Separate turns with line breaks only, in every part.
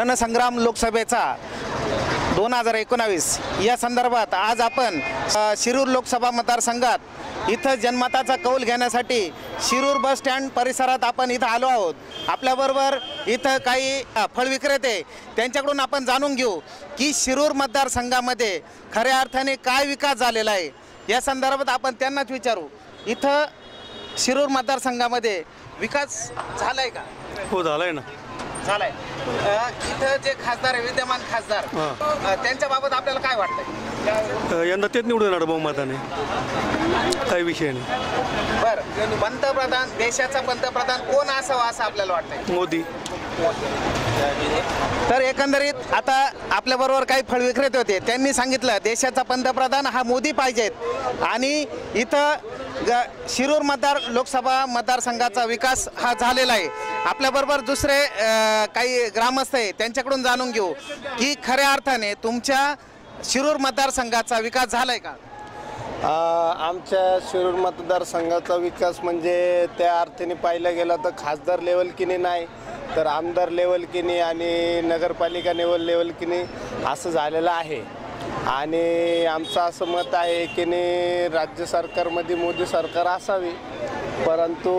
रणसंग्राम लोकसभेचा दोन हजार एकोणावीस. या संदर्भात आज आपण शिरूर लोकसभा मतदारसंघात इथं जनमताचा कौल घेण्यासाठी शिरूर बस स्टँड परिसरात आपण इथं आलो आहोत. आपल्याबरोबर इथं काही फळ विक्रेते त्यांच्याकडून आपण जाणून घेऊ की शिरूर मतदारसंघामध्ये खऱ्या अर्थाने काय विकास झालेला आहे. या संदर्भात आपण त्यांनाच विचारू. इथं शिरूर मतदारसंघामध्ये विकास झाला आहे का?
हो झालाय ना.
झालाय. इथं जे खासदार आहे विद्यमान खासदार अ, त्यांच्याबाबत आपल्याला काय वाटतंय?
यंदा तेच निवडून येणार बहुमताने. काही विषय नाही.
बर. पंतप्रधान देशाचा पंतप्रधान कोण असावा असं आपल्याला वाटतंय?
मोदी.
तर एकंदरीत आता आपल्याबरोबर काही फळ विक्रेते होते. त्यांनी सांगितलं देशाचा पंतप्रधान हा मोदी पाहिजेत. आणि इथं ग शिरूर मतदार लोकसभा मतदारसंघाचा विकास हा झालेला आहे. आपल्याबरोबर दुसरे काही ग्रामस्थ आहे त्यांच्याकडून जाणून घेऊ की खऱ्या अर्थाने तुमच्या शिरूर मतदारसंघाचा विकास झाला आहे
का आमच्या शिरूर मतदारसंघाचा विकास म्हणजे त्या अर्थाने पाहिलं गेलं तर खासदार लेवल किनी नाही तर आमदार लेवल किनी आणि नगरपालिका लेवल लेवल किनी असं झालेलं आहे. आणि आमचं असं मत आहे की नाही राज्य सरकारमध्ये मोदी सरकार असावी. परंतु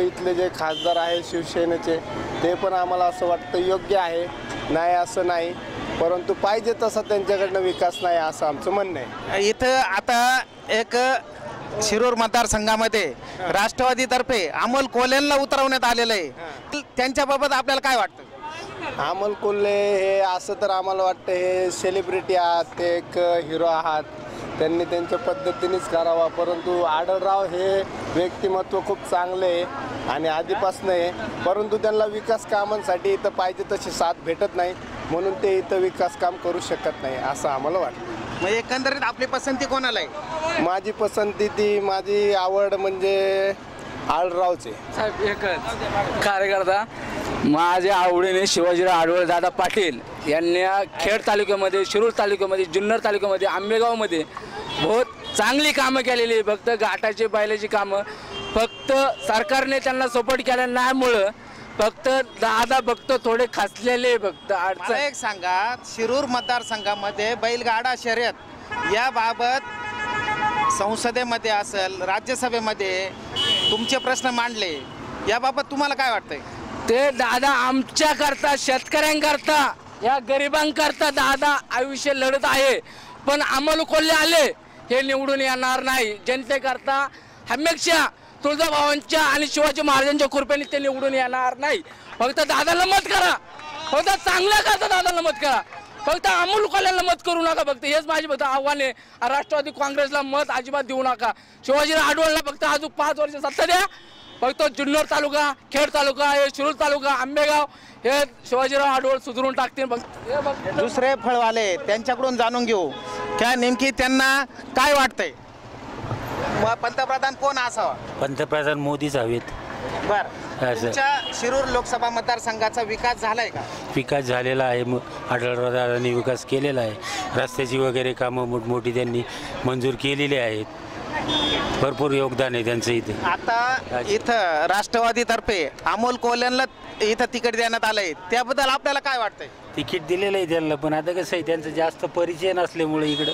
इथले जे खासदार आहेत शिवसेनेचे ते पण आम्हाला असं वाटतं योग्य आहे. नाही असं नाही. परंतु पाहिजे तसा त्यांच्याकडनं विकास नाही असं आमचं म्हणणं आहे.
इथं आता एक शिरूर मतदारसंघामध्ये राष्ट्रवादीतर्फे अमोल कोल्हेंना उतरवण्यात आलेलं आहे. त्यांच्याबाबत आपल्याला काय वाटतं?
अमोल कोल्हे हे असं तर आम्हाला वाटतं हे सेलिब्रिटी आहात ते एक हिरो आहात. त्यांनी त्यांच्या पद्धतीनेच करावा परंतु आढळराव हे व्यक्तिमत्व खूप चांगले आहे आणि आधीपासून आहे. परंतु त्यांना विकास कामांसाठी इथं पाहिजे तशी साथ भेटत नाही म्हणून ते इथं विकास काम करू शकत नाही असं आम्हाला वाटतं.
मग एकंदरीत आपली पसंती कोणाला आहे?
माझी पसंती ती माझी आवड म्हणजे आळरावचे.
साहेब एकच. कार्यकर्ता माझ्या आवडीने शिवाजीराव आडवळ दादा पाटील यांनी खेड तालुक्यामध्ये शिरूर तालुक्यामध्ये जुन्नर तालुक्यामध्ये आंबेगावमध्ये बहुत चांगली कामं केलेली आहे फक्त घाटाची बैलाची कामं. फक्त सरकारने त्यांना सपोर्ट केल्या नाहीमुळं फक्त दादा फक्त थोडे खासलेले फक्त अडचण.
एक सांगा शिरूर मतदारसंघामध्ये बैलगाडा शर्यत याबाबत संसदेमध्ये असेल राज्यसभेमध्ये तुमचे प्रश्न मांडले. याबाबत तुम्हाला काय वाटतंय?
ते दादा आमच्या करता शेतकऱ्यांकरता या गरिबांकरता दादा आयुष्य लढत आहे. पण अमोल कोल्हे आले हे निवडून येणार नाही. जनतेकरता हमेशा तुळजाभावांच्या आणि शिवाजी महाराजांच्या कृपेने ते निवडून येणार नाही. फक्त दादाला मत करा. फक्त चांगलं करता दादाला मत करा. फक्त अमोल कोल्ह्याला मत करू नका फक्त. हेच माझे फक्त आव्हान आहे. राष्ट्रवादी काँग्रेसला मत अजिबात देऊ नका. शिवाजीराव आडवळला फक्त अजून पाच वर्ष सत्ता द्या. फक्त जुन्नर तालुका खेड तालुका हे शिरूर तालुका आंबेगाव हे शिवाजीराव आडवळ सुधारून टाकतील फक्त. हे
दुसरे फळवाले त्यांच्याकडून जाणून घेऊ. क्या नेमकी त्यांना काय वाटतंय? पंतप्रधान कोण असावा?
पंतप्रधान मोदीच हवेत.
बर. तुमच्या शिरूर लोकसभा मतदारसंघाचा विकास झालाय का?
विकास झालेला आहे. मग आढळरावांनी विकास केलेला आहे. रस्त्याची वगैरे कामं मोठमोठी त्यांनी मंजूर केलेली आहेत. भरपूर योगदान आहे त्यांचं इथे.
आता इथं राष्ट्रवादीतर्फे अमोल कोल्ह्यांना इथं तिकीट देण्यात आलंय. त्याबद्दल आपल्याला काय वाटतंय?
तिकीट दिलेलं आहे त्यांना पण आता कसं आहे त्यांचं जास्त परिचय नसल्यामुळे इकडं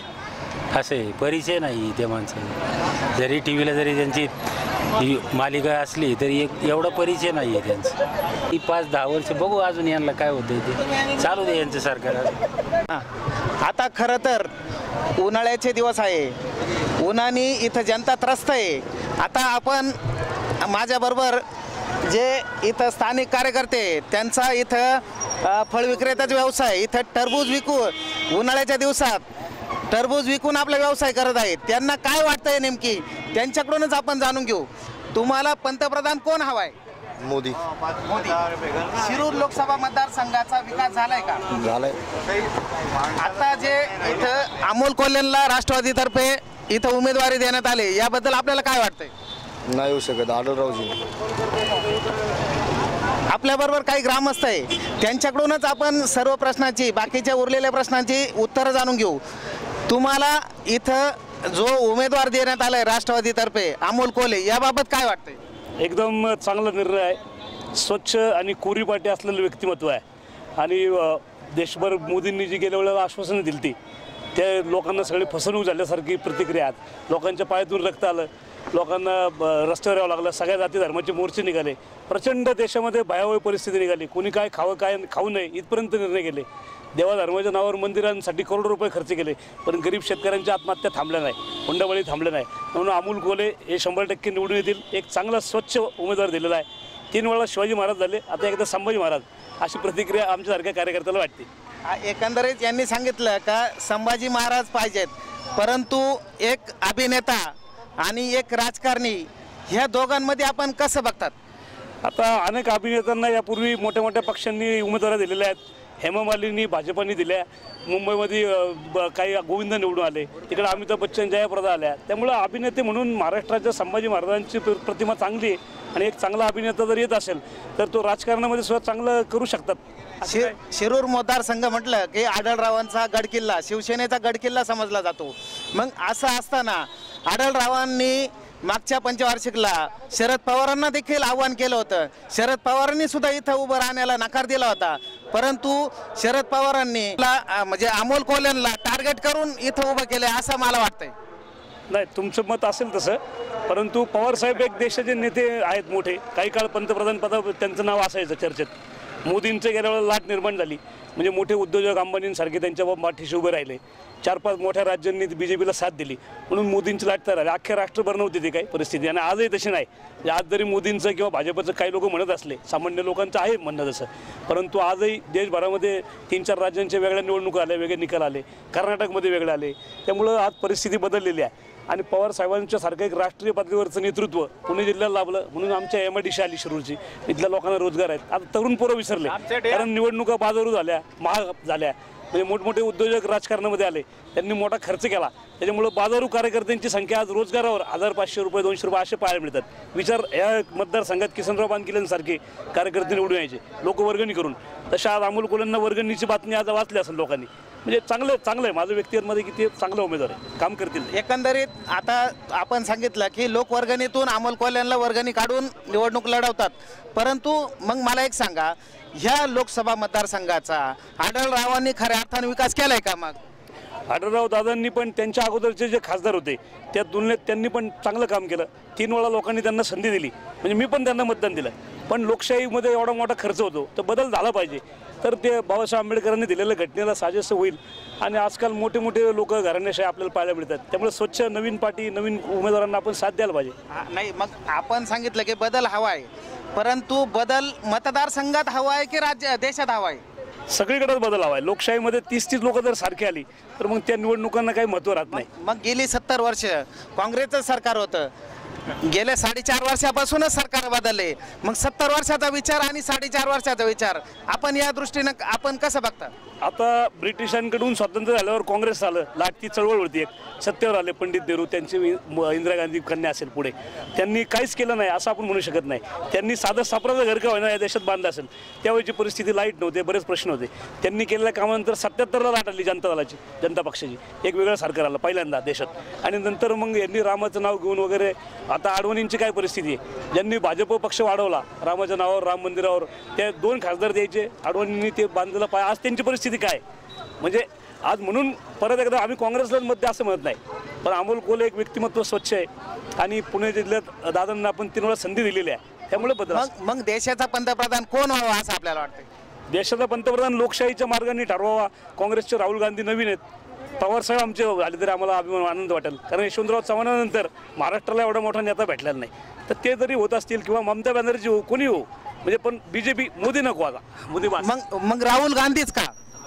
असे परिचय नाही त्या माणसाचा जरी टी व्हीला जरी त्यांची मालिका असली तरी एक एवढा परिचय नाही आहे त्यांचा. ही पाच दहा वर्ष बघू अजून यांना काय होतं ते. चालू दे यांचं सरकार
आता खरं तर उन्हाळ्याचे दिवस आहे. उन्हाने इथं जनता त्रस्त आहे. आता आपण माझ्याबरोबर जे इथं स्थानिक कार्यकर्ते त्यांचा इथं फळ विक्रेत्याचा व्यवसाय इथं टरबूज विकू उन्हाळ्याच्या दिवसात टरबूज विकून आपला व्यवसाय करत आहेत. त्यांना काय वाटतंय नेमकी? त्यांच्याकडूनच आपण जाणून घेऊ. तुम्हाला पंतप्रधान कोण हवाय?
मोदी.
मोदी. शिरूर लोकसभा मतदारसंघाचा विकास झालाय का?
झालंय.
आता जे इथं अमोल कोल्हेंना राष्ट्रवादीतर्फे इथं उमेदवारी देण्यात आली याबद्दल आपल्याला काय वाटतंय?
नाही येऊ शकत आढळरावजी.
आपल्याबरोबर काही ग्रामस्थ आहे. त्यांच्याकडूनच आपण सर्व प्रश्नाची बाकीच्या उरलेल्या प्रश्नांची उत्तरं जाणून घेऊ. तुम्हाला इथं जो उमेदवार देण्यात आलाय राष्ट्रवादीतर्फे अमोल कोले याबाबत काय वाटतंय?
एकदम चांगला निर्णय आहे. स्वच्छ आणि कोरीपाटी असलेलं व्यक्तिमत्व आहे. आणि देशभर मोदींनी जी गेल्या वेळेला आश्वासनं दिली ती त्या लोकांना सगळी फसवणूक झाल्यासारखी प्रतिक्रिया आहेत. लोकांच्या पायातून रक्त आलं लोकांना ब- रस्त्यावर यावं लागलं सगळ्या जाती धर्माचे मोर्चे निघाले. प्रचंड देशामध्ये भयावह परिस्थिती निघाली. कोणी काय खावं काय खाऊ नये इथपर्यंत निर्णय गेले. देवा धर्माच्या नावावर मंदिरांसाठी करोडो रुपये खर्च केले पण गरीब शेतकऱ्यांच्या आत्महत्या थांबल्या नाही हुंडाबळी थांबल्या नाही. म्हणून अमोल कोले हे शंभर टक्के निवडून येतील. एक चांगला स्वच्छ उमेदवार दिलेला आहे. तीन वेळा शिवाजी महाराज झाले आता एकदा संभाजी महाराज. अशी प्रतिक्रिया आमच्यासारख्या कार्यकर्त्याला वाटते.
एकंदरीत यांनी सांगितलं का संभाजी महाराज पाहिजेत परंतु एक अभिनेता आणि एक राजकारणी ह्या दोघांमध्ये आपण कसं बघतात?
आता अनेक अभिनेत्यांना यापूर्वी मोठ्या मोठ्या पक्षांनी उमेदवाऱ्या दिलेल्या आहेत. हेमा मालिनी भाजपाने दिल्या. मुंबईमध्ये काही गोविंद निवडून आले. तिकडे अमिताभ बच्चन जयाप्रदा आल्या. त्यामुळं अभिनेते म्हणून महाराष्ट्राच्या संभाजी महाराजांची प्र- प्रतिमा चांगली आहे आणि एक चांगला अभिनेता जर येत असेल तर तो राजकारणामध्ये सुद्धा चांगलं करू शकतात.
शि? शिरूर मतदारसंघ म्हटलं की आढळरावांचा गडकिल्ला शिवसेनेचा गडकिल्ला समजला जातो. मग असं असताना आढळरावांनी मागच्या पंचवार्षिकला शरद पवारांना देखील आव्हान केलं होतं. शरद पवारांनी सुद्धा इथं उभं राहण्याला नकार दिला होता. परंतु शरद पवारांनी म्हणजे अमोल कोल्यांना टार्गेट करून इथं उभं केलं असं मला वाटतंय.
नाही तुमचं मत असेल तसं परंतु पवारसाहेब एक देशाचे नेते आहेत मोठे. काही काळ पंतप्रधान पदावर त्यांचं नाव असायचं चर्चेत. मोदींचं गेल्या वेळेला लाट निर्माण झाली. म्हणजे मोठे उद्योजक अंबानींसारखे त्यांच्या पाठीशी उभे राहिले. चार पाच मोठ्या राज्यांनी बी जे पीला साथ दिली. म्हणून मोदींची लाट तर आली अख्ख्या राष्ट्रभर नव्हती ती काही परिस्थिती. आणि आजही तशी नाही. म्हणजे आज जरी मोदींचं किंवा भाजपचं काही लोक म्हणत असले सामान्य लोकांचं आहे म्हणणं तसं. परंतु आजही देशभरामध्ये तीन चार राज्यांच्या वेगळ्या निवडणुका आल्या वेगळे निकाल आले. कर्नाटकमध्ये वेगळे आले. त्यामुळं आज परिस्थिती बदललेली आहे. आणि पवार साहेबांच्या सारखं एक राष्ट्रीय पातळीवरचं नेतृत्व पुणे जिल्ह्याला लाभलं. म्हणून आमच्या एम आय डी आली शिरूरची. इथल्या लोकांना रोजगार आहेत. आता तरुण पोरं विसरले. कारण निवडणुका बाजारू झाल्या महाग झाल्या. म्हणजे मोठमोठे उद्योजक राजकारणामध्ये आले. त्यांनी मोठा खर्च केला. त्याच्यामुळं बाजारू कार्यकर्त्यांची संख्या आज रोजगारावर हजार पाचशे रुपये दोनशे रुपये असे पाहायला मिळतात. विचार या मतदारसंघात किसनराव बांधकिल्यांसारखे कार्यकर्ते निवडून यायचे. लोक वर्गणी करून. तशा आज अमोल कोल्यांना वर्गणीची बातमी आज वाचली असेल लोकांनी. म्हणजे चांगलं चांगलं आहे. माझं व्यक्तिगतमध्ये की ते चांगलं उमेदवार आहे. काम करतील
एकंदरीत आता आपण सांगितलं की लोकवर्गणीतून अमोल कोल्यांना वर्गणी काढून निवडणूक लढवतात. परंतु मग मला एक सांगा ह्या लोकसभा मतदारसंघाचा आढळरावांनी खऱ्या अर्थाने विकास केलाय का मग?
आढळराव दादांनी पण त्यांच्या अगोदरचे जे खासदार होते त्या तुलनेत त्यांनी पण चांगलं काम केलं. तीन वेळा लोकांनी त्यांना संधी दिली. म्हणजे मी पण त्यांना मतदान दिलं. पण लोकशाहीमध्ये एवढा मोठा खर्च होतो तर बदल झाला पाहिजे. तर ते बाबासाहेब आंबेडकरांनी दिलेल्या घटनेला साजेसं होईल. आणि आजकाल मोठे मोठे लोक घराण्याशाही आपल्याला पाहायला मिळतात. त्यामुळे स्वच्छ नवीन पार्टी नवीन उमेदवारांना आपण साथ द्यायला पाहिजे.
नाही मग आपण सांगितलं की बदल हवा आहे. परंतु बदल मतदारसंघात हवा आहे की राज्य देशात हवा आहे?
सगळीकडेच बदल हवा आहे. लोकशाहीमध्ये तीस तीस लोक जर सारखी आली तर मग त्या निवडणुकांना काही महत्त्व राहत नाही.
मग गेली सत्तर वर्ष काँग्रेसचं सरकार होतं. गेल्या साडेचार वर्षापासूनच सरकार बदलले. मग सत्तर वर्षाचा विचार आणि साडेचार वर्षाचा विचार. आपण या दृष्टीनं आपण कसं बघता?
आता ब्रिटिशांकडून स्वातंत्र्य झाल्यावर काँग्रेस आलं लाटची चळवळ होती एक. सत्तेवर आले पंडित नेहरू त्यांची म- इंदिरा गांधी कन्या असेल पुढे. त्यांनी काहीच केलं नाही असं आपण म्हणू शकत नाही. त्यांनी साधं सापराचं घर का होईना या देशात बांधलं असेल. त्यावेळीची परिस्थिती लाइट नव्हते बरेच प्रश्न होते. त्यांनी केलेल्या कामानंतर सत्याहत्तरला लाट आली जनता दलाची जनता पक्षाची. एक वेगळं सरकार आलं पहिल्यांदा देशात. आणि नंतर मग यांनी रामाचं नाव घेऊन वगैरे आता आडवणींची काय परिस्थिती आहे? ज्यांनी भाजप पक्ष वाढवला रामाच्या नावावर राम मंदिरावर त्या दोन खासदार द्यायचे आडवणींनी ते बांधलेलं पाय. आज त्यांची परिस्थिती काय? म्हणजे आज म्हणून परत एकदा आम्ही काँग्रेसलाच मत द्या असं म्हणत नाही. पण अमोल कोले एक व्यक्तिमत्व स्वच्छ आहे. आणि पुणे जिल्ह्यात दादांना आपण तीन वेळा संधी दिलेली आहे. त्यामुळे बदल
मग मग देशाचा पंतप्रधान कोण व्हावा असं आपल्याला वाटतं
देशाचा पंतप्रधान लोकशाहीच्या मार्गाने ठरवावा. काँग्रेसचे राहुल गांधी नवीन आहेत. पवार साहेब आमचे झाले तरी आम्हाला अभिमान आनंद वाटेल. कारण यशवंतराव चव्हाणानंतर महाराष्ट्राला एवढा मोठा नेता भेटलेला नाही. तर ते जरी होत असतील किंवा ममता बॅनर्जी हो कोणी हो म्हणजे पण बीजेपी मोदी नको आता. मोदी.
मग मग राहुल गांधीच का?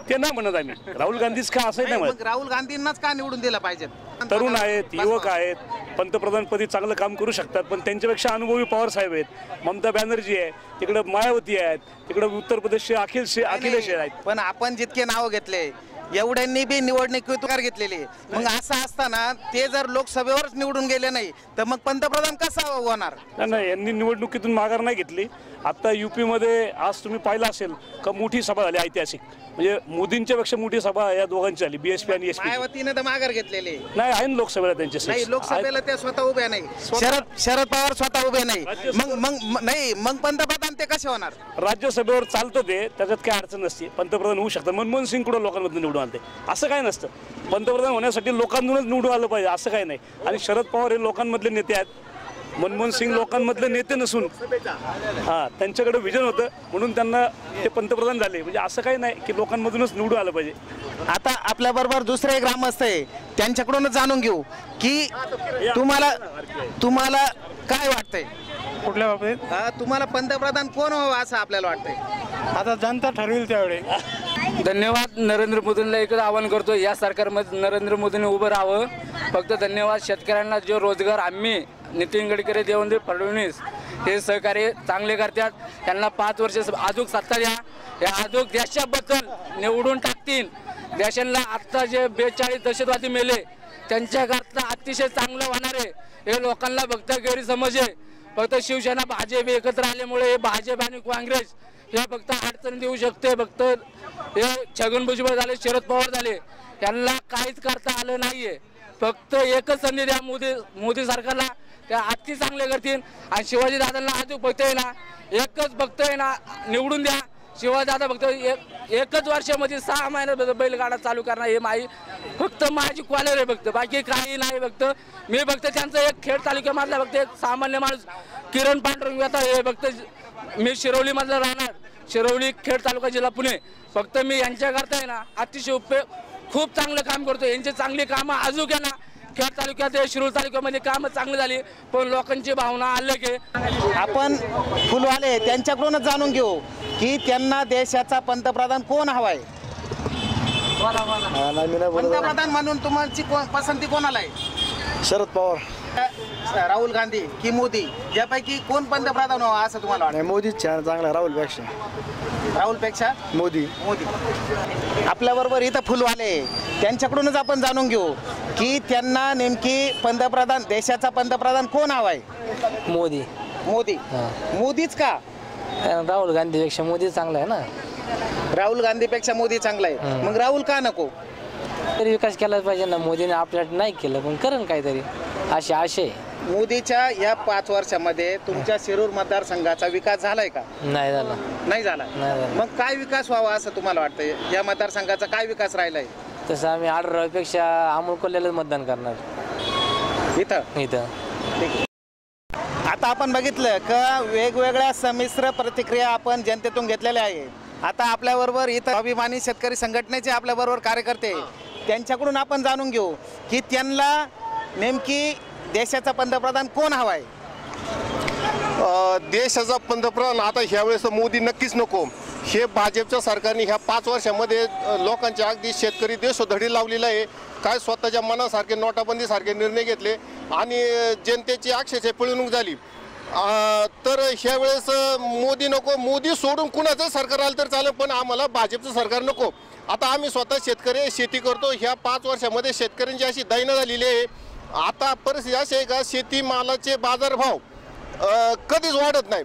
ते नाही म्हणत आम्ही. राहुल गांधीच का असंही नाही म्हणत?
राहुल गांधींनाच का निवडून दिलं पाहिजे
तरुण आहेत युवक आहेत पंतप्रधानपदी चांगलं काम करू शकतात पण त्यांच्यापेक्षा अनुभवी पवार साहेब आहेत. ममता बॅनर्जी आहे तिकडं मायावती आहेत तिकडं उत्तर प्रदेशचे अखिल अखिलेश आहेत.
पण आपण जितके नाव घेतले एवढ्यांनी बी निवडणुकीत कार घेतलेली. मग असं असताना ते जर लोकसभेवरच निवडून गेले नाही तर मग पंतप्रधान कसा होणार?
नाही यांनी निवडणुकीतून माघार नाही घेतली. आता युपीमध्ये आज तुम्ही पाहिलं असेल का मोठी सभा झाली ऐतिहासिक. म्हणजे मोदींच्या पेक्षा मोठी सभा या दोघांची झाली बीएसपी आणि एसपी
मायावतीने तर माघार घेतलेली.
नाही आहे ना लोकसभेला त्यांचे
नाही. लोकसभेला ते स्वतः उभे नाही. शरद शरद पवार स्वतः उभे नाही. मग मग नाही मग पंतप्रधान ते कसे होणार?
राज्यसभेवर चालतं ते त्याच्यात काय अडचण नसते. पंतप्रधान होऊ शकतात. मनमोहन सिंग कुठं लोकांमधून निवडून आले असं काय नसतं. पंतप्रधान होण्यासाठी लोकांमधूनच निवडून आलं पाहिजे असं काय नाही. आणि शरद पवार हे लोकांमधले नेते आहेत. मनमोहन सिंग लोकांमधले नेते नसून. हां त्यांच्याकडे विजन होतं. म्हणून त्यांना ते पंतप्रधान झाले. म्हणजे असं काही नाही की लोकांमधूनच निवडून आलं पाहिजे.
आता आपल्या बरोबर दुसरे ग्रामस्थ आहे. त्यांच्याकडूनच जाणून घेऊ की तुम्हाला तुम्हाला काय वाटतंय?
कुठल्या बाबतीत?
तुम्हाला पंतप्रधान कोण व्हावं असं आपल्याला वाटतंय?
आता जनता ठरवेल त्यावेळी.
धन्यवाद नरेंद्र मोदींना. एकच आवाहन करतो या सरकारमध्ये नरेंद्र मोदींनी उभं राहावं. फक्त धन्यवाद शेतकऱ्यांना जो रोजगार आम्ही नितीन गडकरी देवेंद्र फडणवीस हे सहकार्य चांगले करतात. त्यांना पाच वर्ष अजूक सत्ता द्या. या अजूक देशाबद्दल निवडून टाकतील. देशांना आत्ता जे बेचाळीस दहशतवादी मेले त्यांच्याकरता अतिशय चांगलं होणार आहे. हे लोकांना फक्त गैरसमज आहे. फक्त शिवसेना भाजप एकत्र आल्यामुळे हे भाजप आणि काँग्रेस हे फक्त अडचण देऊ शकते फक्त हे छगन भुजबळ झाले शरद पवार झाले यांना काहीच करता आलं नाहीये. फक्त एकच संधी द्या मोदी मोदी सरकारला त्या आजची चांगले करतील. आणि शिवाजी दादांना अजून फक्त आहे ना एकच फक्त आहे ना निवडून द्या. शिवाजी दादा फक्त एक एकच वर्षामध्ये सहा महिन्यात बैलगाडा चालू करणार हे माई फक्त माझी क्वालिटी आहे फक्त. बाकी काही नाही फक्त. मी फक्त त्यांचं एक खेड तालुक्यामधला फक्त एक सामान्य माणूस किरण पांडुरंग हे फक्त मी शिरवलीमधला राहणार. शिरवली खेड तालुका जिल्हा पुणे. फक्त मी यांच्याकरता आहे ना अतिशय उपयोग खूप चांगलं काम करतो यांची चांगली कामं अजून आहे ना खेड तालुक्यात शिरूर तालुक्यामध्ये कामं चांगली झाली पण लोकांची भावना आलं की
आपण फुलवाले त्यांच्याकडूनच जाणून घेऊ की त्यांना देशाचा पंतप्रधान कोण हवाय? पंतप्रधान म्हणून तुमची पसंती कोणाला आहे?
शरद पवार.
राहुल गांधी की मोदी यापैकी कोण पंतप्रधान व्हावा असं तुम्हाला वाटतं?
नाही मोदीच छान चांगला राहुलपेक्षा.
राहुलपेक्षा?
मोदी.
मोदी. आपल्याबरोबर इथं फुलवाले त्यांच्याकडूनच आपण जाणून घेऊ की त्यांना नेमकी पंतप्रधान देशाचा पंतप्रधान कोण हवाय
मोदी.
मोदी. मोदीच का?
राहुल गांधीपेक्षा मोदी चांगला आहे ना.
राहुल गांधीपेक्षा मोदी चांगला आहे. मग राहुल का नको?
तरी विकास केलाच पाहिजे ना मोदीने आपल्यासाठी नाही केलं पण करेन काहीतरी. असे आशे.
मोदीच्या या पाच वर्षामध्ये तुमच्या शिरूर मतदारसंघाचा विकास झालाय का?
नाही झालं.
नाही झाला.
नाही झाला.
मग काय विकास व्हावा असं तुम्हाला वाटतंय? या मतदारसंघाचा काय विकास राहिलाय?
तसं आम्ही आढळरावपेक्षा अमोल कोल्ह्यालाच मतदान करणार.
इथं?
इथं.
आता आपण बघितलं का वेगवेगळ्या संमिश्र प्रतिक्रिया आपण जनतेतून घेतलेल्या आहे. आता आपल्याबरोबर इथं अभिमानी शेतकरी संघटनेचे आपल्याबरोबर कार्यकर्ते. त्यांच्याकडून आपण जाणून घेऊ की त्यांना नेमकी देशाचा पंतप्रधान कोण हवाय?
आहे देशाचा पंतप्रधान आता ह्यावेळेस मोदी नक्कीच नको. हे भाजपच्या सरकारने ह्या पाच वर्षामध्ये लोकांच्या अगदी शेतकरी देशोधडी लावलेला आहे. काय स्वतःच्या मनासारखे नोटाबंदीसारखे निर्णय घेतले आणि जनतेची अक्षरशः पिळवणूक झाली. तर ह्यावेळेस मोदी नको. मोदी सोडून कुणाचं सरकार आलं तर चालेल पण आम्हाला भाजपचं सरकार नको. आता आम्ही स्वतः शेतकरी शेती करतो. ह्या पाच वर्षामध्ये शेतकऱ्यांची अशी दैना झालेली आहे. आता परिस्थिती अशी आहे का शेतीमालाचे बाजारभाव कधीच वाढत नाही.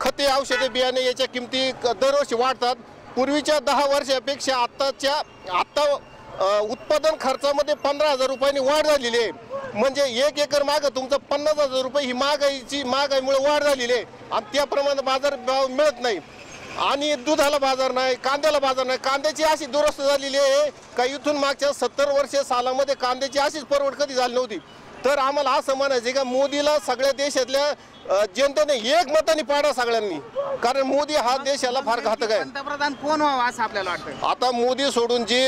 खते औषधे बियाणे याच्या किमती क- दरवर्षी वाढतात. पूर्वीच्या दहा वर्षापेक्षा आत्ताच्या आत्ता उत्पादन खर्चामध्ये पंधरा हजार रुपयांनी वाढ झालेली आहे. म्हणजे एक एकर मागं तुमचं पन्नास हजार रुपये ही महागाईची महागाईमुळे वाढ झालेली आहे. आणि त्याप्रमाणे बाजार भाव मिळत नाही. आणि दुधाला बाजार नाही कांद्याला बाजार नाही. कांद्याची अशी दुरस्त झालेली आहे का इथून मागच्या सत्तर वर्ष सालामध्ये कांद्याची अशीच परवड कधी झाली नव्हती? तर आम्हाला असं म्हणायचं का मोदीला सगळ्या देशातल्या जनतेने एक मताने पाडा सगळ्यांनी. कारण मोदी हा देशाला फार घातक आहे.
पंतप्रधान कोण व्हावा असं आपल्याला वाटतं
आता मोदी सोडून जे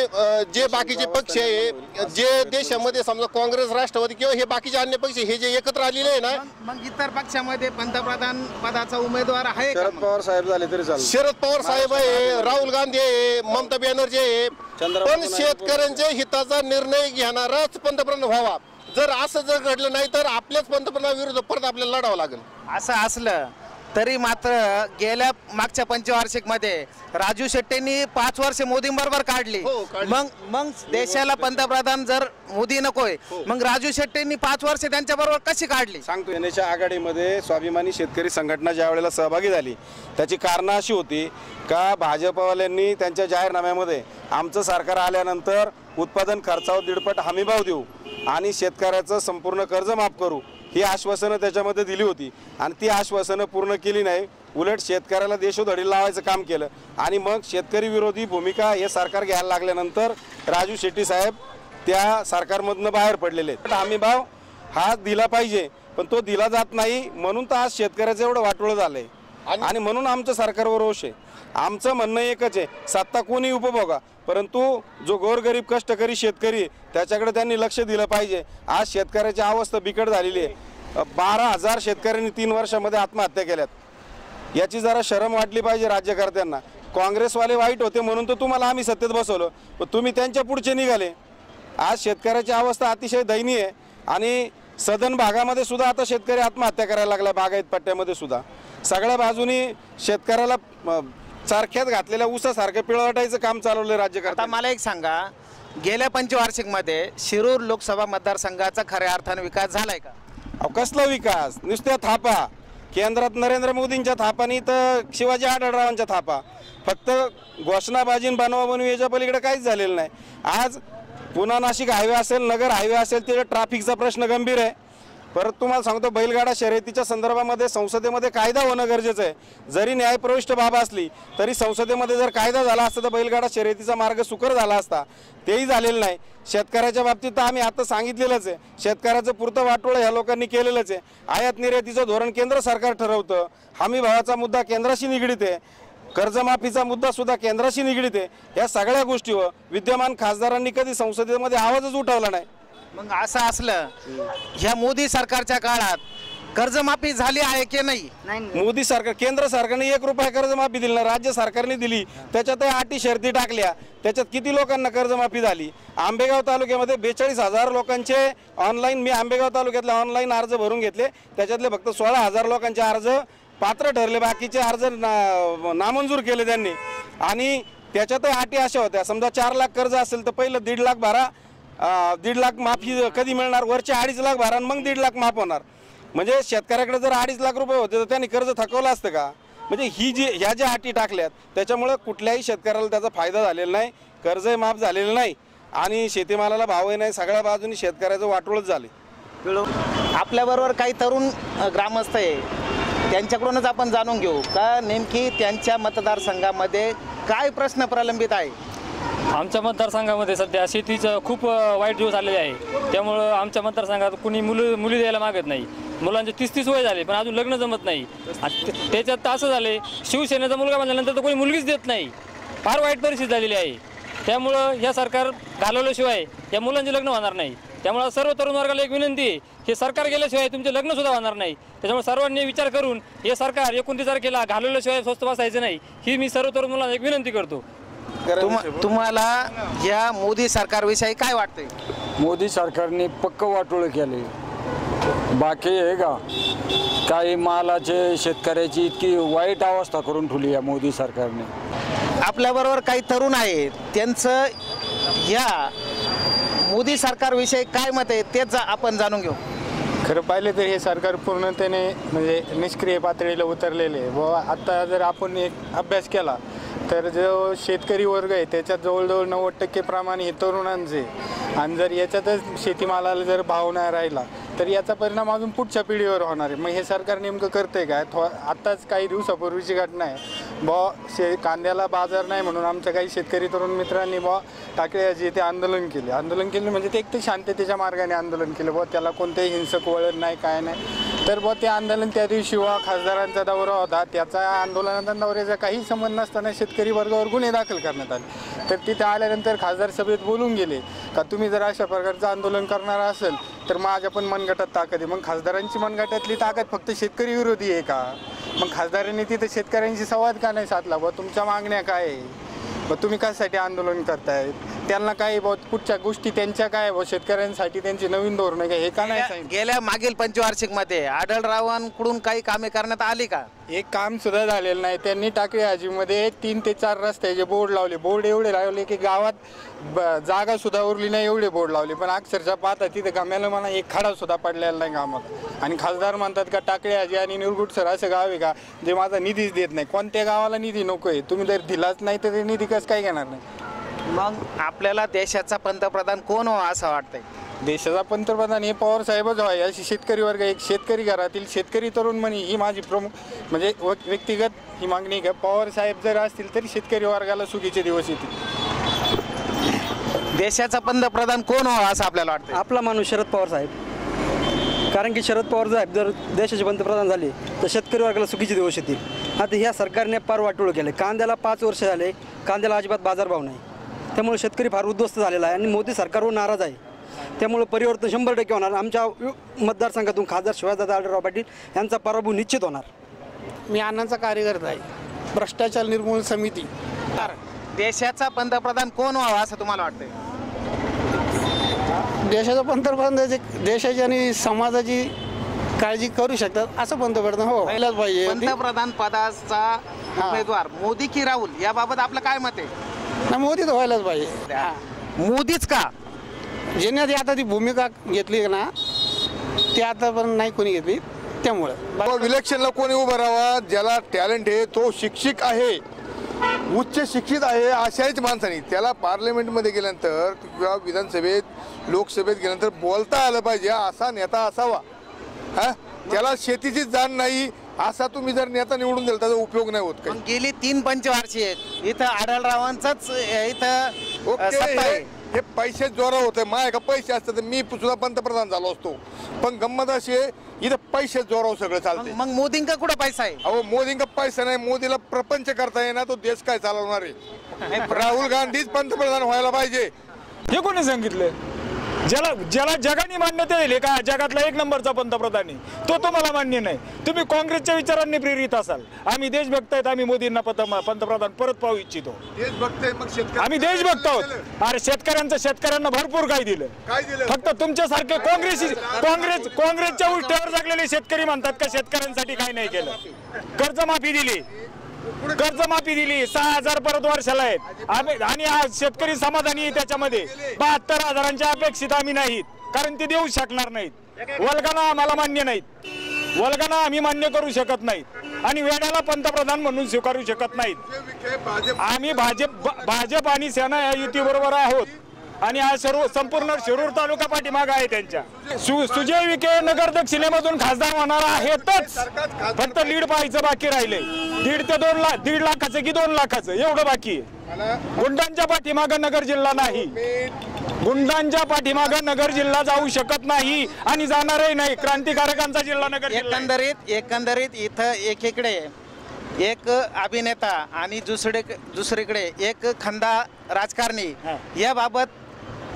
जे बाकीचे पक्ष आहे जे देशामध्ये समजा काँग्रेस राष्ट्रवादी किंवा हे बाकीचे अन्य पक्ष हे जे एकत्र आलेले आहे ना
मग- इतर पक्षामध्ये पंतप्रधान पदाचा उमेदवार आहे का मग?
पवार साहेब झाले तरी चालेल. शरद पवार साहेब आहे राहुल गांधी आहे ममता बॅनर्जी आहे. पण शेतकऱ्यांच्या हिताचा निर्णय घेणाराच पंतप्रधान व्हावा. जर असं जर घडलं नाही तर आपल्याच पंतप्रधानाविरुद्ध परत आपल्याला लढावं लागेल.
असं असलं तरी मात्र गेल्या मागच्या पंचवार्षिकमध्ये राजू शेट्टींनी पाच वर्ष मोदींबरोबर काढली.
हो, काढली.
मग मग देशाला पंतप्रधान जर मोदी नकोय मग राजू शेट्टींनी पाच वर्ष त्यांच्या बरोबर कशी काढली?
सांगतो सेनेच्या आघाडीमध्ये स्वाभिमानी शेतकरी संघटना ज्या वेळेला सहभागी झाली त्याची कारणं अशी होती का भाजपवाल्यांनी त्यांच्या जाहीरनाम्यामध्ये आमचं सरकार आल्यानंतर उत्पादन खर्चावर दीडपट हमीभाव देऊ आणि शेतकऱ्याचं संपूर्ण कर्ज माफ करू ही आश्वासनं त्याच्यामध्ये दिली होती. आणि ती आश्वासनं पूर्ण केली नाही उलट शेतकऱ्याला देशोधडी लावायचं काम केलं. आणि मग शेतकरी विरोधी भूमिका हे सरकार घ्यायला लागल्यानंतर राजू शेट्टी साहेब त्या सरकारमधनं बाहेर पडलेले आहेत. हमी भाव हा दिला पाहिजे पण तो दिला जात नाही म्हणून तर आज शेतकऱ्याचं एवढं वाटोळं झालंय. आणि म्हणून आमचं सरकारवर रोष आहे. आमचं म्हणणं एकच आहे सत्ता कोणी उपभोगा परंतु जो गोरगरीब कष्टकरी शेतकरी त्याच्याकडे त्यांनी लक्ष दिलं पाहिजे. आज शेतकऱ्याची अवस्था बिकट झालेली आहे. बारा हजार शेतकऱ्यांनी तीन वर्षामध्ये आत्महत्या केल्यात. याची जरा शरम वाटली पाहिजे राज्यकर्त्यांना. काँग्रेसवाले वाईट होते म्हणून तर तुम्हाला आम्ही सत्तेत बसवलं. पण तुम्ही त्यांच्या पुढचे निघाले. आज शेतकऱ्याची अवस्था अतिशय दयनीय आहे. आणि सदन भागामध्ये सुद्धा आता शेतकरी आत्महत्या करायला लागला बागायत पट्ट्यामध्ये सुद्धा. सगळ्या बाजूनी शेतकऱ्याला अं, सारख्यात घातलेल्या ऊसासारखं पिळवटायचं काम चालवलं
आता
राज्यकर्ता
मला एक सांगा गेल्या पंचवार्षिकमध्ये शिरूर लोकसभा मतदारसंघाचा खऱ्या अर्थाने विकास झालाय का?
अहो कसला विकास? नुसत्या थापा. केंद्रात नरेंद्र मोदींच्या थापानी तर शिवाजी आढळरावांच्या थापा. फक्त घोषणाबाजी बनवा बनवी याच्या पलीकडे काहीच झालेलं नाही. आज पुणा नाशिक हायवे असेल नगर हायवे असेल तिथे ट्रॅफिकचा प्रश्न गंभीर आहे. परत तुम्हाला सांगतो बैलगाडा शर्यतीच्या संदर्भामध्ये संसदेमध्ये कायदा होणं गरजेचं आहे. जरी न्यायप्रविष्ट बाब असली तरी संसदेमध्ये जर कायदा झाला असता तर बैलगाडा शर्यतीचा मार्ग सुकर झाला असता. तेही झालेलं नाही. शेतकऱ्याच्या बाबतीत तर आम्ही आता सांगितलेलंच आहे. शेतकऱ्याचं पुरतं वाटोळं ह्या लोकांनी केलेलंच आहे. आयात निर्यातीचं धोरण केंद्र सरकार ठरवतं. हमी भावाचा मुद्दा केंद्राशी निगडीत आहे. कर्जमाफीचा मुद्दा सुद्धा केंद्राशी निगडीत आहे. या सगळ्या गोष्टीवर विद्यमान खासदारांनी कधी संसदेमध्ये आवाजच उठवला नाही.
मग असं असलं ह्या मोदी सरकारच्या काळात कर्जमाफी झाली आहे की नाही?
मोदी सरकार केंद्र सरकारने एक रुपया कर्जमाफी दिली नाही राज्य सरकारने दिली. त्याच्यात अटी शर्ती टाकल्या. त्याच्यात किती लोकांना कर्जमाफी झाली? आंबेगाव तालुक्यामध्ये बेचाळीस हजार लोकांचे ऑनलाईन मी आंबेगाव तालुक्यातले ऑनलाईन अर्ज भरून घेतले. त्याच्यातले फक्त सोळा हजार लोकांचे अर्ज पात्र ठरले. बाकीचे अर्ज ना नामंजूर केले त्यांनी. आणि त्याच्यातही अटी अशा होत्या. समजा चार लाख कर्ज असेल तर पहिलं दीड लाख भरा. दीड लाख माफी कधी मिळणार? वरचे अडीच लाख भरा मग दीड लाख माफ होणार. म्हणजे शेतकऱ्याकडे जर अडीच लाख रुपये होते तर त्यांनी कर्ज थकवलं असतं का? म्हणजे ही जी ह्या ज्या अटी टाकल्यात त्याच्यामुळं कुठल्याही शेतकऱ्याला त्याचा फायदा झालेला नाही कर्जही माफ झालेलं नाही आणि शेतीमालाला भावही नाही. सगळ्या बाजूनी शेतकऱ्याचं वाटोळच झाले.
आपल्याबरोबर काही तरुण ग्रामस्थ आहे त्यांच्याकडूनच आपण जाणून घेऊ का नेमकी त्यांच्या मतदारसंघामध्ये काय प्रश्न प्रलंबित आहे?
आमच्या मतदारसंघामध्ये सध्या शेतीचं खूप वाईट दिवस आलेले आहे. त्यामुळं आमच्या मतदारसंघात कुणी मुलं मुली द्यायला मागत नाही. मुलांचे तीस तीस वय झाले पण अजून लग्न जमत नाही. त्याच्यात तर असं झाले शिवसेनेचा मुलगा म्हणल्यानंतर तर कोणी मुलगीच देत नाही. फार वाईट परिस्थिती झालेली आहे. त्यामुळं ह्या सरकार घालवल्याशिवाय या मुलांचे लग्न होणार नाही. त्यामुळं सर्व तरुण वर्गाला एक विनंती आहे हे सरकार गेल्याशिवाय तुमचे लग्नसुद्धा होणार नाही. त्याच्यामुळे सर्वांनी विचार करून हे सरकार एकोणतीस तारखेला घालवल्याशिवाय स्वस्त बसायचं नाही ही मी सर्व तरुण मुलांना एक विनंती करतो.
तुम- तुम्हाला या मोदी सरकारविषयी काय वाटतंय?
मोदी सरकारने पक्क वाटोळं केले. बाकी आहे का काही मालाचे शेतकऱ्याची इतकी वाईट अवस्था करून ठेवली या मोदी सरकारने.
आपल्याबरोबर काही तरुण आहेत त्यांचं या मोदी सरकारविषयी काय मत आहे तेच जा- आपण जाणून घेऊ.
खरं पाहिलं तर हे सरकार पूर्णतेने म्हणजे निष्क्रिय पातळीला उतरलेले आहे. व आता जर आपण एक अभ्यास केला तर जो शेतकरी वर्ग आहे त्याच्यात जवळजवळ नव्वद टक्के प्रमाण हे तरुणांचे आणि जर याच्यातच शेतीमालाला जर भाव नाही राहिला तर याचा परिणाम अजून पुढच्या पिढीवर होणार आहे. मग हे सरकार नेमकं करते काय थो आत्ताच काही दिवसापूर्वीची घटना आहे. बॉ शे कांद्याला बाजार नाही म्हणून आमच्या काही शेतकरी तरुण मित्रांनी बॉ टाकळ्याचे ते आंदोलन केले. आंदोलन केले म्हणजे ते एक ते शांततेच्या मार्गाने आंदोलन केलं. बुवा त्याला कोणतेही हिंसक वळण नाही काय नाही. तर बुवा ते आंदोलन त्या दिवशी व खासदारांचा दौरा होता. त्याचा आंदोलनाचा दौऱ्याचा काही संबंध नसताना शेतकरी वर्गावर गुन्हे दाखल करण्यात आले. तर तिथे आल्यानंतर खासदार सभेत बोलून गेले का तुम्ही जर अशा प्रकारचं आंदोलन करणार असेल तर माझ्या पण मनगटात ताकद आहे. मग खासदारांची मनगटातली ताकद फक्त शेतकरी विरोधी आहे का? मग खासदारांनी तिथे शेतकऱ्यांशी संवाद का नाही साधला? बुवा तुमच्या मागण्या काय आहे? मग तुम्ही कशासाठी आंदोलन करताय? त्यांना काय बुवा पुढच्या गोष्टी त्यांच्या काय बुवा शेतकऱ्यांसाठी त्यांची नवीन धोरणं काय हे का नाही सांगितलं?
गेल्या मागील पंचवार्षिकमध्ये आढळरावांकडून काही कामे करण्यात आली का?
एक काम सुद्धा झालेलं नाही. त्यांनी टाकळी हाजीमध्ये तीन ते चार रस्त्याचे बोर्ड लावले. बोर्ड एवढे लावले की गावात ब- जागा सुद्धा उरली नाही एवढे बोर्ड लावले. पण अक्षरशः पाहता तिथे गम्याला मला एक खडा सुद्धा पडलेला नाही गावात. आणि खासदार म्हणतात का टाकळी हाजी आणि निरगुट सर असं गाव आहे का जे माझा निधीच देत नाही. कोणत्या गावाला निधी नको आहे तुम्ही जर दिलाच नाही तर निधी कसं काय घेणार नाही?
मग आपल्याला देशाचा पंतप्रधान कोण हो असं वाटतंय?
देशाचा पंतप्रधान हे पवार साहेबच व्हावे अशी शेतकरी वर्ग एक शेतकरी घरातील शेतकरी तरुण म्हणी ही माझी प्रमुख म्हणजे व- व्यक्तिगत ही मागणी आहे. का पवार साहेब जर असतील तरी शेतकरी वर्गाला सुखीचे दिवस येतील.
देशाचा पंतप्रधान कोण व्हावा असं आपल्याला वाटतं
आपला माणूस शरद पवार साहेब. कारण की शरद पवार साहेब जर देशाचे पंतप्रधान झाले तर शेतकरी वर्गाला सुखीचे दिवस येतील. आता ह्या सरकारने फार वाटोळ केलं कांद्याला पाच वर्ष झाले कांद्याला अजिबात बाजारभाव नाही. त्यामुळे शेतकरी फार उद्ध्वस्त झालेला आहे आणि मोदी सरकारवर नाराज आहे. त्यामुळे परिवर्तन शंभर टक्के होणार. आमच्या मतदारसंघातून खासदार शिवाजीदादा आढळराव पाटील यांचा पराभव निश्चित होणार.
मी अण्णांचा कार्यकर्ता आहे. भ्रष्टाचार निर्मूलन समिती.
देशाचा पंतप्रधान कोण व्हावा असं तुम्हाला वाटतंय?
देशाचा पंतप्रधान देशाची आणि समाजाची काळजी करू शकतात असं पंतप्रधान हो पाहिजे.
पंतप्रधान पदाचा उमेदवार मोदी की राहुल याबाबत आपलं काय मत आहे?
ना मोदी तर व्हायलाच पाहिजे.
मोदीच का?
ज्यांनी आधी आता ती भूमिका घेतली ना ती आता पण नाही कोणी घेतली. त्यामुळं.
इलेक्शनला कोणी उभं राहावा? ज्याला टॅलेंट आहे तो शिक्षित आहे. उच्च शिक्षित आहे अशाच माणसाने. त्याला पार्लमेंटमध्ये गेल्यानंतर किंवा विधानसभेत लोकसभेत गेल्यानंतर बोलता आलं पाहिजे असा नेता असावा. हा? त्याला शेतीची जाण नाही असा तुम्ही जर नेता निवडून दिला त्याचा उपयोग नाही होत काही.
मग गेली तीन पंचवार्षिक इथं आढळरावांचाच इथं अ,
ओके
सत्ता आहे.
हे हे पैसे जोरा होते माय का पैसे असते तर मी सुद्धा पंतप्रधान झालो असतो. पण गंमत अशी आहे इथं पैसे जोराव सगळं चालते
मग मोदींका कुठं पैसा आहे?
अहो मोदींका पैसा नाही मोदीला प्रपंच करता येणार तो देश काय चालवणार आहे? राहुल गांधीच पंतप्रधान व्हायला पाहिजे.
हे कोणी सांगितलं ज्याला ज्याला जगाने मान्यता दिली का जगातला एक नंबरचा पंतप्रधान आहे तो तुम्हाला मान्य नाही. तुम्ही काँग्रेसच्या विचारांनी प्रेरित असाल. आम्ही देशभक्त आहेत आम्ही मोदींना पत- पंतप्रधान परत पाहू इच्छितो. आम्ही देशभक्त आहोत. अरे शेतकऱ्यांचं शेतकऱ्यांना भरपूर काय दिलं.
काय दिलं?
फक्त तुमच्यासारखे काँग्रेस काँग्रेस काँग्रेसच्या उलट्यावर जगलेले शेतकरी म्हणतात का शेतकऱ्यांसाठी काय नाही केलं? कर्जमाफी दिली. कर्जमाफी दिली. सहा हजार परत वर्षाला आहेत. आम्ही आणि आज शेतकरी समाधानी त्याच्यामध्ये. बहात्तर हजारांच्या अपेक्षित आम्ही नाहीत. कारण ते देऊ शकणार नाहीत. वल्गना आम्हाला मान्य नाहीत. वल्गना आम्ही मान्य करू शकत नाहीत. आणि वेड्याला पंतप्रधान म्हणून स्वीकारू शकत नाहीत. आम्ही भाजप भाजप आणि सेना या युती बरोबर आहोत. आणि हा सर्व संपूर्ण शिरूर तालुका पाठीमाग आहे त्यांच्या. सु- सुजय विखे नगर दक्षिणेमधून खासदार होणार आहेतच. फक्त लीड पाहायचं बाकी राहिले. दीड ते दोन लाख दीड लाखाचं की दोन लाखाचं? एवढं बाकी गुंडांच्या पाठीमाग नगर जिल्हा नाही. गुंडांच्या पाठीमाग नगर जिल्हा जाऊ शकत नाही आणि जाणारही नाही. क्रांतिकारकांचा जिल्हा नगर.
एकंदरीत एकंदरीत इथं एकीकडे एक अभिनेता आणि दुसरे दुसरीकडे एक खंदा राजकारणी याबाबत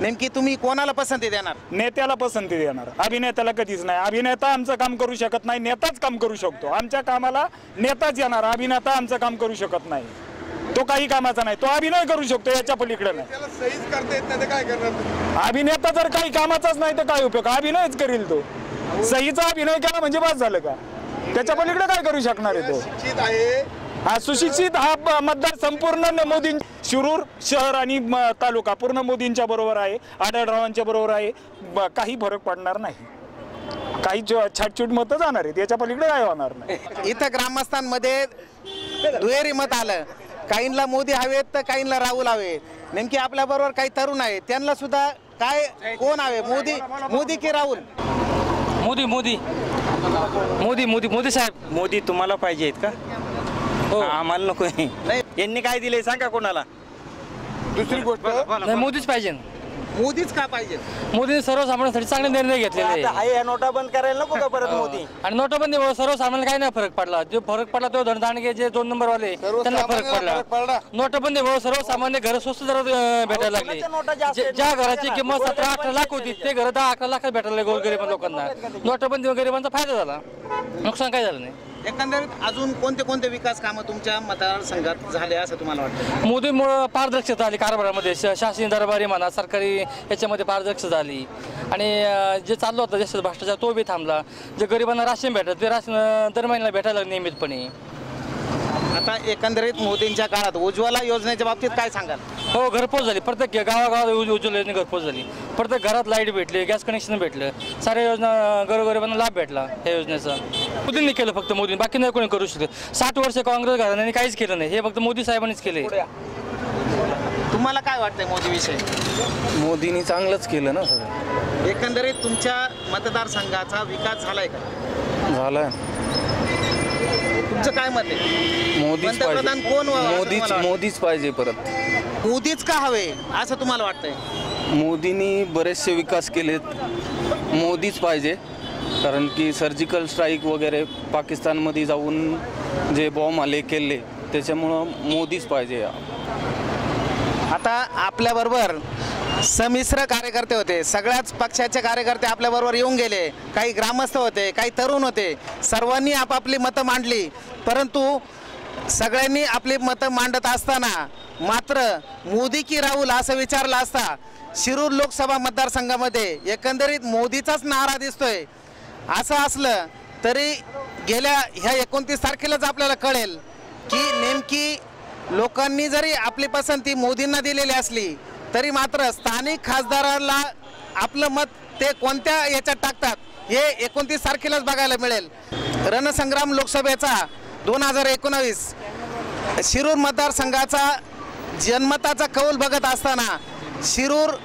नेमकी तुम्ही कोणाला पसंती देणार?
नेत्याला पसंती देणार. अभिनेत्याला कधीच नाही. अभिनेता आमचं काम करू शकत नाही नेताच काम करू शकतो. आमच्या कामाला नेताच येणार अभिनेता आमचं काम करू शकत नाही. तो काही कामाचा नाही तो अभिनय करू शकतो याच्या पलीकडे नाही.
त्याला सहीच करता येत नाही तर काय करणार तुम्ही?
अभिनेता जर काही कामाचाच नाही तर काय उपयोग? अभिनयच करील तो. सहीचा अभिनय केला म्हणजे बस झालं का? त्याच्या पलीकडे काय करू शकणार आहे तो?
शिक्षित आहे
सुशिक्षित हा ब- मतदार संपूर्ण न- मोदी शिरूर शहर आणि तालुका पूर्ण मोदींच्या बरोबर आहे. आढळरावांच्या बरोबर आहे. काही फरक पडणार नाही. काही जो- छाटछूट मतं जाणार आहेत. याच्या पलीकडे काय होणार नाही?
इथं ग्रामस्थांमध्ये दुहेरी मत आलं. काहींना मोदी हवेत तर काहींना राहुल हवे नेमकी आपल्या बरोबर काही तरुण आहेत. त्यांना सुद्धा काय कोण हवे? मोदी मोदी की राहुल?
मोदी मोदी. मोदी मोदी मोदी साहेब.
मोदी तुम्हाला पाहिजे आहेत का?
हो.
आम्हाला नको यांनी काय दिले सांगा कोणाला?
दुसरी गोष्ट.
नाही मोदीच पाहिजे.
मोदीच का पाहिजे?
मोदीने सर्वसामान्यांसाठी चांगले निर्णय घेतलेले
आता
आहे.
आहे या नोटा बंद करायला नको का परत मोदी?
आणि नोटाबंदीमुळे सर्वसामान्यांना काही नाही फरक पडला. जो फरक पडला तो धनदांडगे जे दोन नंबर वाले त्यांना फरक
सर्वसामान्यांना फरक
पडला. नोटाबंदीमुळे सर्वसामान्य घर स्वस्त दरात अं, भेटायला लागली.
कोणाच्या नोटा जास्त
जे-
आहेत?
ज्या घराची किंमत सतरा अठरा लाख होती ते घर दहा अकरा लाखात भेटायला लागले गोरगरीब लोकांना. नोटाबंदी गरिबांचा फायदा झाला. नुकसान काय झालं नाही?
एकंदरीत अजून कोणते कोणते विकास कामं तुमच्या मतदारसंघात झाले असं तुम्हाला वाटतं?
मोदीमुळं पारदर्शकता आली कारभारामध्ये. श- शासकीय दरबारी म्हणा सरकारी याच्यामध्ये पारदर्शकता आली आणि जे चाललं होतं जसं भ्रष्टाचार तो बी थांबला. जे गरिबांना राशन भेटत ते राशन दर महिन्याला भेटायला नियमितपणे.
आता एकंदरीत मोदींच्या काळात उज्ज्वला योजनेच्या बाबतीत काय सांगाल?
हो घरपोच झाली. प्रत्येक गावागावात उज- उज्ज्वला योजना घरपोच झाली. प्रत्येक घरात लाइट भेटली गॅस कनेक्शन भेटलं. साऱ्या योजना गरोगरिबांना लाभ भेटला या योजनेचा. मोदींनी केलं फक्त मोदींनी. बाकी नाही कोणी करू शकत. साठ वर्ष काँग्रेस घराण्याने काहीच केलं नाही. हे फक्त मोदी साहेबांनीच केले.
तुम्हाला काय वाटतंय मोदी विषय
मोदींनी चांगलंच केलं ना सगळं.
एकंदरीत तुमच्या मतदारसंघाचा विकास झालाय का?
झालं
तुमचं काय मत आहे?
मोदीच
पंतप्रधान
पाहिजे
कोण व्हावं असं
मोदीच
तुम्हाला?
मोदीच पाहिजे परत.
मोदीच का हवे असं तुम्हाला वाटतंय?
मोदींनी बरेचसे विकास केलेत. मोदीच पाहिजे. कारण की सर्जिकल स्ट्राईक वगैरे पाकिस्तानमध्ये जाऊन जे बॉम्ब आले केले त्याच्यामुळं मोदीच पाहिजे
आता आपल्याबरोबर समिश्र कार्यकर्ते होते. सगळ्याच पक्षाचे कार्यकर्ते आपल्याबरोबर येऊन गेले. काही ग्रामस्थ होते काही तरुण होते. सर्वांनी आपापली मतं मांडली. परंतु सगळ्यांनी आपली मतं मांडत असताना मात्र मोदी की राहुल असं विचारलं असता शिरूर लोकसभा मतदारसंघामध्ये एकंदरीत मोदीचाच नारा दिसतोय. असं असलं तरी गेल्या ह्या एकोणतीस तारखेलाच आपल्याला कळेल की नेमकी लोकांनी जरी आपली पसंती मोदींना दिलेली असली तरी मात्र स्थानिक खासदाराला आपलं मत ते कोणत्या याच्यात टाकतात हे एकोणतीस तारखेलाच बघायला मिळेल. रणसंग्राम लोकसभेचा दोन हजार एकोणावीस शिरूर मतदारसंघाचा जनमताचा कौल बघत असताना शिरूर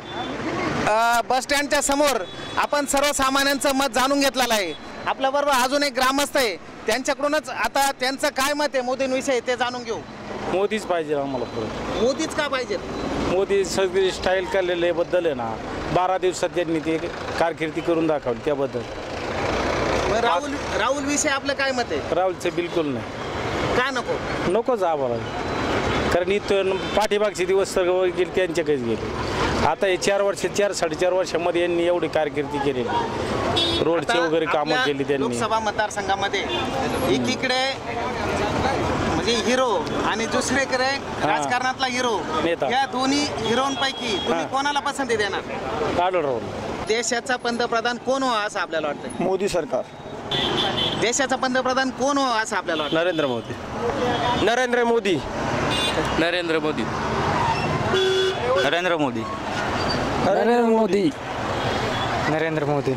बसस्टँडच्या समोर आपण सर्वसामान्यांचं मत जाणून घेतलेलं आहे. आपल्याबरोबर अजून एक ग्रामस्थ आहे. त्यांच्याकडूनच आता त्यांचं काय मत आहे मोदींविषयी ते जाणून घेऊ.
मोदीच पाहिजे आम्हाला परत.
मोदीच का पाहिजेत
मोदी सगळी स्टाईल केलेले बद्दल आहे ना. बारा दिवसात त्यांनी ते कारकिर्दी करून दाखवली त्याबद्दल.
मग राहुल राहुल विषयी आपलं काय मत आहे?
राहुलचं बिलकुल नाही.
का नको?
नकोच आम्हाला. कारण इथं पाठीमागचे दिवस सर्व गेले त्यांच्याकडेच गेले. आता हे चार वर्ष चार साडेचार वर्षामध्ये यांनी एवढी कारकिर्दी केलेली रोडचे वगैरे कामं
आपल्या
केली त्यांनी.
लोकसभा मतदारसंघामध्ये एकीकडे म्हणजे हिरो आणि दुसरीकडे राजकारणातला हिरो
नेता.
या दोन्ही हिरोंपैकी तुम्ही कोणाला पसंती देणार? देशाचा पंतप्रधान कोण व्हावा असं आपल्याला वाटतंय?
मोदी सरकार.
देशाचा पंतप्रधान कोण व्हावा असं आपल्याला वाटतं
नरेंद्र मोदी. नरेंद्र मोदी.
नरेंद्र मोदी.
नरेंद्र मोदी.
नरेंद्र मोदी. नरेंद्र मोदी.